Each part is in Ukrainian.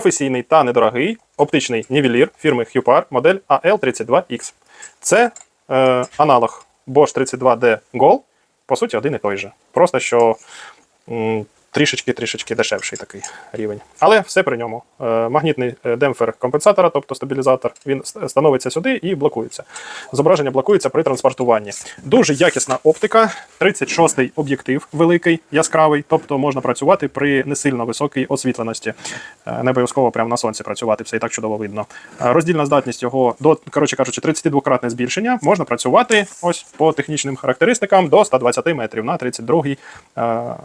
професійний та недорогий оптичний нівелір фірми Hupar модель AL32X. Це е, аналог Bosch 32D GOL. по суті, один і той же. Просто що трішечки-трішечки дешевший такий рівень. Але все при ньому. Е, Магнітний е, демпфер компенсатора, тобто стабілізатор, він становиться сюди і блокується. Зображення блокується при транспортуванні. Дуже якісна оптика, 36-й об'єктив великий, яскравий, тобто можна працювати при не сильно високій освітленості. Е, Не обов'язково прямо на сонці працювати, все і так чудово видно. Роздільна здатність його до, коротше кажучи, 32-кратне збільшення. Можна працювати ось по технічним характеристикам до 120 метрів на 32 е,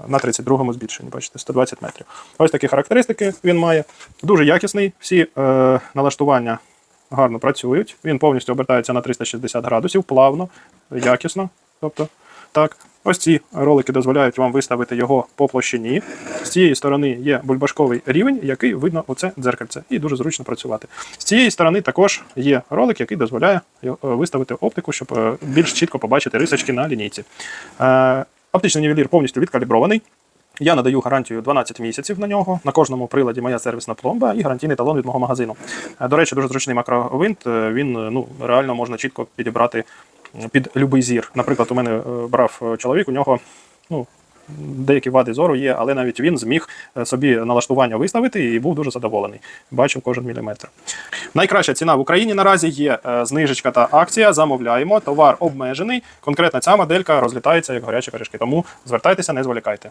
на 32 збільшенні. Бачите, 120 метрів. Ось такі характеристики він має. Дуже якісний. Всі е, налаштування гарно працюють. Він повністю обертається на 360 градусів, плавно, якісно. Тобто, так. Ось ці ролики дозволяють вам виставити його по площині. З цієї сторони є бульбашковий рівень, який видно оце дзеркальце, і дуже зручно працювати. З цієї сторони також є ролик, який дозволяє е, виставити оптику, щоб е, більш чітко побачити рисочки на лінійці. Е, Оптичний нівелір повністю відкалібрований. Я надаю гарантію 12 місяців на нього. На кожному приладі моя сервісна пломба і гарантійний талон від мого магазину. Е, До речі, дуже зручний макровинт. Е, Він е, ну реально можна чітко підібрати під будь-який зір. Наприклад, у мене брав чоловік, у нього ну. Деякі вади зору є, але навіть він зміг собі налаштування виставити і був дуже задоволений. Бачив кожен міліметр. Найкраща ціна в Україні наразі є знижечка та акція. Замовляємо. Товар обмежений. Конкретно ця моделька розлітається як горячі пиріжки. Тому звертайтеся, не зволікайте.